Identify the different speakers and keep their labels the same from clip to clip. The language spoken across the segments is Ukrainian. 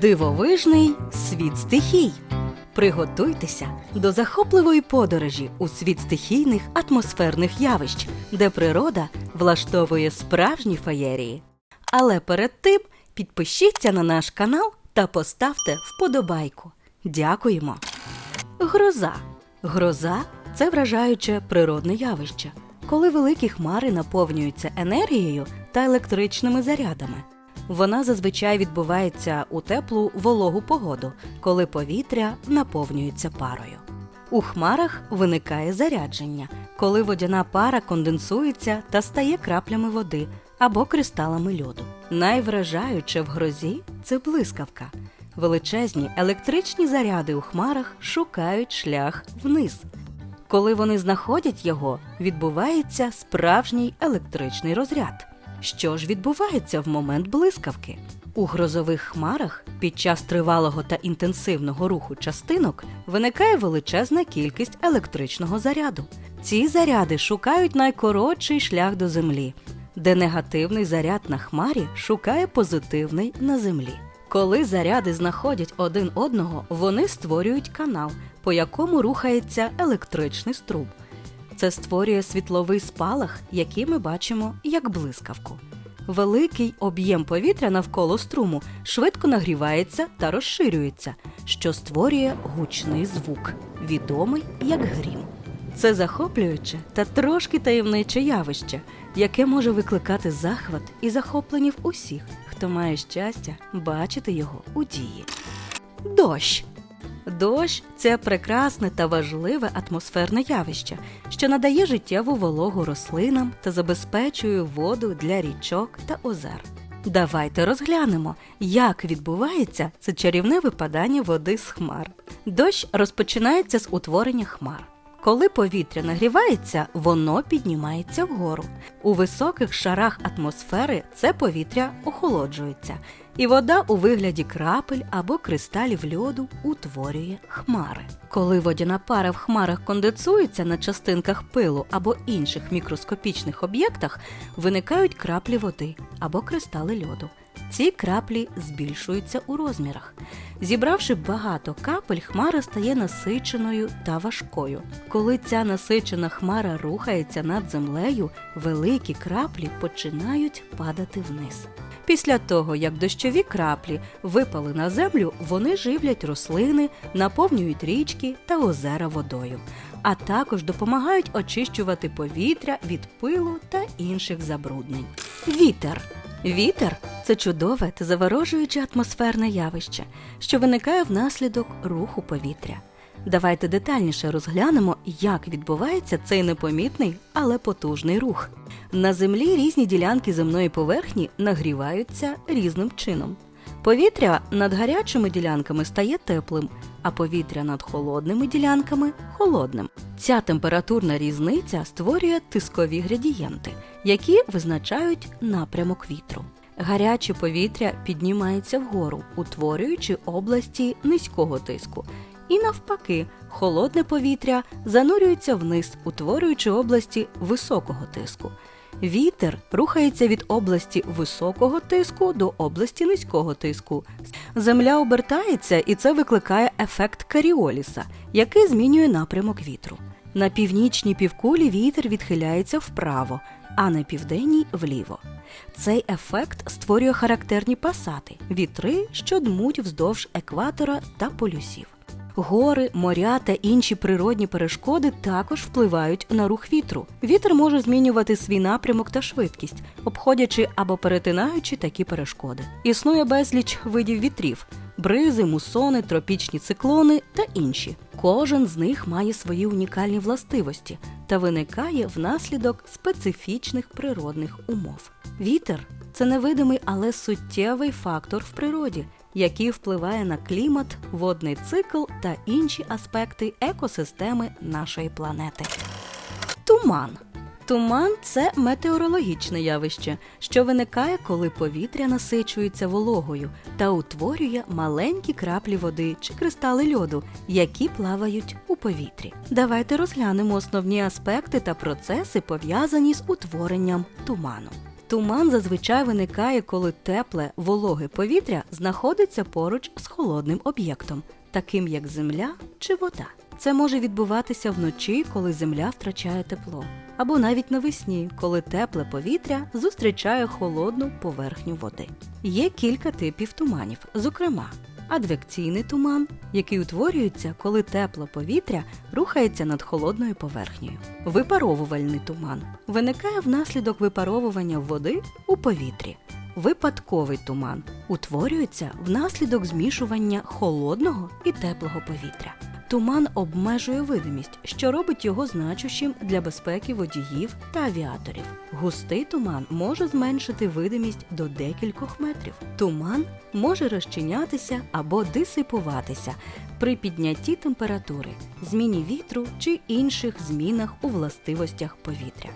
Speaker 1: Дивовижний світ стихій. Приготуйтеся до захопливої подорожі у світ стихійних атмосферних явищ, де природа влаштовує справжні феєрії. Але перед тим підпишіться на наш канал та поставте вподобайку. Дякуємо. Гроза. Гроза це вражаюче природне явище, коли великі хмари наповнюються енергією та електричними зарядами. Вона зазвичай відбувається у теплу вологу погоду, коли повітря наповнюється парою. У хмарах виникає зарядження, коли водяна пара конденсується та стає краплями води або кристалами льоду. Найвражаюче в грозі це блискавка. Величезні електричні заряди у хмарах шукають шлях вниз. Коли вони знаходять його, відбувається справжній електричний розряд. Що ж відбувається в момент блискавки? У грозових хмарах під час тривалого та інтенсивного руху частинок виникає величезна кількість електричного заряду. Ці заряди шукають найкоротший шлях до землі, де негативний заряд на хмарі шукає позитивний на землі. Коли заряди знаходять один одного, вони створюють канал, по якому рухається електричний струм. Це створює світловий спалах, який ми бачимо як блискавку. Великий об'єм повітря навколо струму швидко нагрівається та розширюється, що створює гучний звук, відомий як грім. Це захоплююче та трошки таємниче явище, яке може викликати захват і захоплення в усіх, хто має щастя бачити його у дії. Дощ. Дощ це прекрасне та важливе атмосферне явище, що надає життєву вологу рослинам та забезпечує воду для річок та озер. Давайте розглянемо, як відбувається це чарівне випадання води з хмар. Дощ розпочинається з утворення хмар. Коли повітря нагрівається, воно піднімається вгору. У високих шарах атмосфери це повітря охолоджується, і вода у вигляді крапель або кристалів льоду утворює хмари. Коли водяна пара в хмарах конденсується на частинках пилу або інших мікроскопічних об'єктах, виникають краплі води або кристали льоду. Ці краплі збільшуються у розмірах. Зібравши багато капель, хмара стає насиченою та важкою. Коли ця насичена хмара рухається над землею, великі краплі починають падати вниз. Після того, як дощові краплі випали на землю, вони живлять рослини, наповнюють річки та озера водою, а також допомагають очищувати повітря від пилу та інших забруднень. Вітер. Вітер це чудове та заворожуюче атмосферне явище, що виникає внаслідок руху повітря. Давайте детальніше розглянемо, як відбувається цей непомітний, але потужний рух. На землі різні ділянки земної поверхні нагріваються різним чином. Повітря над гарячими ділянками стає теплим, а повітря над холодними ділянками холодним. Ця температурна різниця створює тискові градієнти, які визначають напрямок вітру. Гаряче повітря піднімається вгору, утворюючи області низького тиску. І навпаки, холодне повітря занурюється вниз, утворюючи області високого тиску. Вітер рухається від області високого тиску до області низького тиску. Земля обертається, і це викликає ефект Каріоліса, який змінює напрямок вітру. На північній півкулі вітер відхиляється вправо, а на південній вліво. Цей ефект створює характерні пасати вітри, що дмуть вздовж екватора та полюсів. Гори, моря та інші природні перешкоди також впливають на рух вітру. Вітер може змінювати свій напрямок та швидкість, обходячи або перетинаючи такі перешкоди. Існує безліч видів вітрів: бризи, мусони, тропічні циклони та інші. Кожен з них має свої унікальні властивості та виникає внаслідок специфічних природних умов. Вітер це невидимий, але суттєвий фактор в природі, який впливає на клімат, водний цикл та інші аспекти екосистеми нашої планети. Туман. Туман це метеорологічне явище, що виникає, коли повітря насичується вологою та утворює маленькі краплі води чи кристали льоду, які плавають у повітрі. Давайте розглянемо основні аспекти та процеси, пов'язані з утворенням туману. Туман зазвичай виникає, коли тепле, вологе повітря знаходиться поруч з холодним об'єктом, таким як земля чи вода. Це може відбуватися вночі, коли земля втрачає тепло, або навіть навесні, коли тепле повітря зустрічає холодну поверхню води. Є кілька типів туманів, зокрема, адвекційний туман, який утворюється, коли тепле повітря рухається над холодною поверхнею. Випаровувальний туман виникає внаслідок випаровування води у повітрі. Випадковий туман утворюється внаслідок змішування холодного і теплого повітря. Туман обмежує видимість, що робить його значущим для безпеки водіїв та авіаторів. Густий туман може зменшити видимість до декількох метрів. Туман може розчинятися або дисипуватися при піднятті температури, зміні вітру чи інших змінах у властивостях повітря.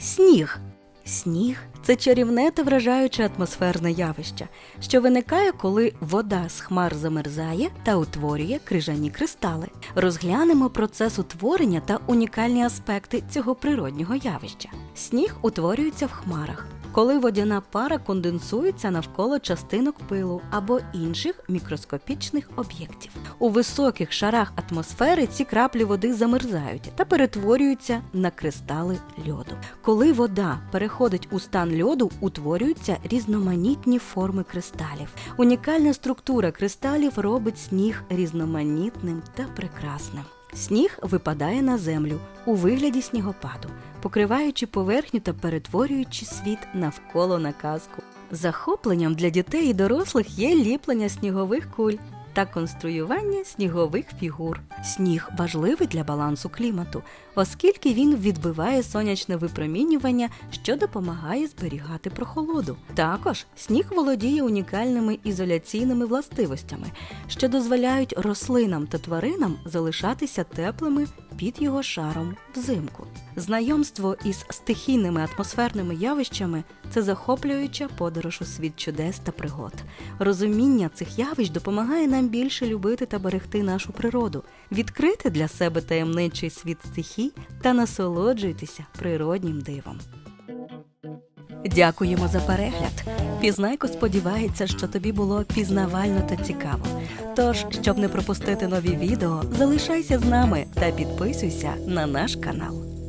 Speaker 1: Сніг. Сніг це чарівне та вражаюче атмосферне явище, що виникає, коли вода з хмар замерзає та утворює крижані кристали. Розглянемо процес утворення та унікальні аспекти цього природнього явища. Сніг утворюється в хмарах. Коли водяна пара конденсується навколо частинок пилу або інших мікроскопічних об'єктів. У високих шарах атмосфери ці краплі води замерзають та перетворюються на кристали льоду. Коли вода переходить у стан льоду, утворюються різноманітні форми кристалів. Унікальна структура кристалів робить сніг різноманітним та прекрасним. Сніг випадає на землю у вигляді снігопаду, покриваючи поверхню та перетворюючи світ навколо на казку. Захопленням для дітей і дорослих є ліплення снігових куль та конструювання снігових фігур. Сніг важливий для балансу клімату, оскільки він відбиває сонячне випромінювання, що допомагає зберігати прохолоду. Також сніг володіє унікальними ізоляційними властивостями, що дозволяють рослинам та тваринам залишатися теплими під його шаром взимку. Знайомство із стихійними атмосферними явищами це захоплююча подорож у світ чудес та пригод. Розуміння цих явищ допомагає нам більше любити та берегти нашу природу, відкрити для себе таємничий світ стихій та насолоджуйтеся природнім дивом. Дякуємо за перегляд. Пізнайко сподівається, що тобі було пізнавально та цікаво. Тож, щоб не пропустити нові відео, залишайся з нами та підписуйся на наш канал.